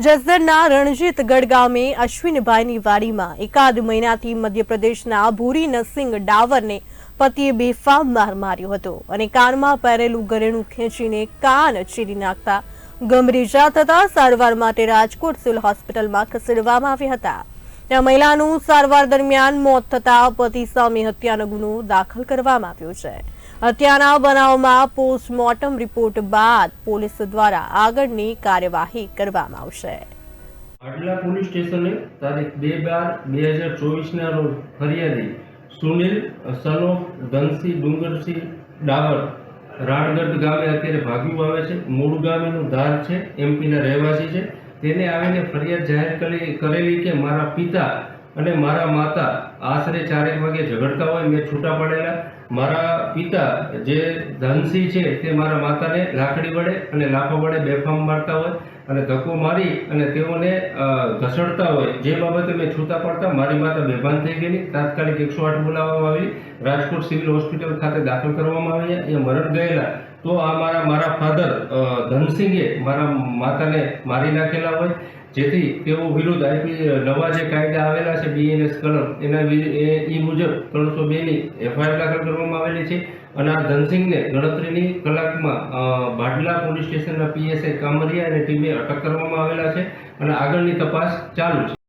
જસદણના રણજીતગઢ ગામે અશ્વિનભાઈની વાડીમાં એકાદ મહિનાથી મધ્યપ્રદેશના ભૂરી નરસિંહ ડાવરને પતિએ બેફામ માર માર્યો હતો અને કાનમાં પહેરેલું ઘરેણું ખેંચીને કાન ચીરી નાખતા ગંભીર ઇજા થતા સારવાર માટે રાજકોટ સિવિલ હોસ્પિટલમાં ખસેડવામાં આવ્યા હતા. ત્યાં મહિલાનું સારવાર દરમિયાન મોત થતા પતિ સામે હત્યાનો ગુનો દાખલ કરવામાં આવ્યો છે. હત્યાના બનાવમાં પોસ્ટમોર્ટમ રિપોર્ટ બાદ પોલીસ દ્વારા આગળની કાર્યવાહી કરવામાં આવશે. આટલા પોલીસ સ્ટેશને તારીખ બે બાર બે હજાર ચોવીસના રોજ ફરિયાદી સુનિલ સનોફ ધનસિંહ ડુંગરસિંહ ડાવર રાણગઢ ગામે અત્યારે ભાગ્યું આવે છે. મૂળ ગામેનું ધાર છે એમપીના રહેવાસી છે. તેને આવીને ફરિયાદ જાહેર કરી, કરેલી કે મારા પિતા અને મારા માતા આશરે ચારેક વાગે ઝઘડતા હોય, મેં છૂટા પડેલા. મારા પિતા જે ધનસિંહ છે તે મારા માતાને લાકડી વડે અને લાફા વડે બેફામ મારતા હોય અને ધક્કો મારી અને તેઓને ઘસડતા હોય. જે બાબતે મેં છૂટા પડતા, મારી માતા બેભાન થઈ ગયેલી. તાત્કાલિક એકસો આઠ બોલાવવામાં આવી. રાજકોટ સિવિલ હોસ્પિટલ ખાતે દાખલ કરવામાં આવી એ મરણ ગયેલા. તો આ મારા મારા ફાધર ધનસિંહે મારા માતાને મારી નાખેલા હોય. જેથી તેઓ વિરુદ્ધ આઈપી નવા જે કાયદા આવેલા છે બીએનએસ કલમ, એના એ મુજબ ત્રણસો બેની એફઆઈઆર દાખલ કરવામાં આવેલી છે. અને આ ધનસિંહને ગણતરીની કલાકમાં ભાડલા પોલીસ સ્ટેશનના પીએસઆઈ કામરિયા અને ટીમે અટક કરવામાં આવેલા છે. અને આગળની તપાસ ચાલુ છે.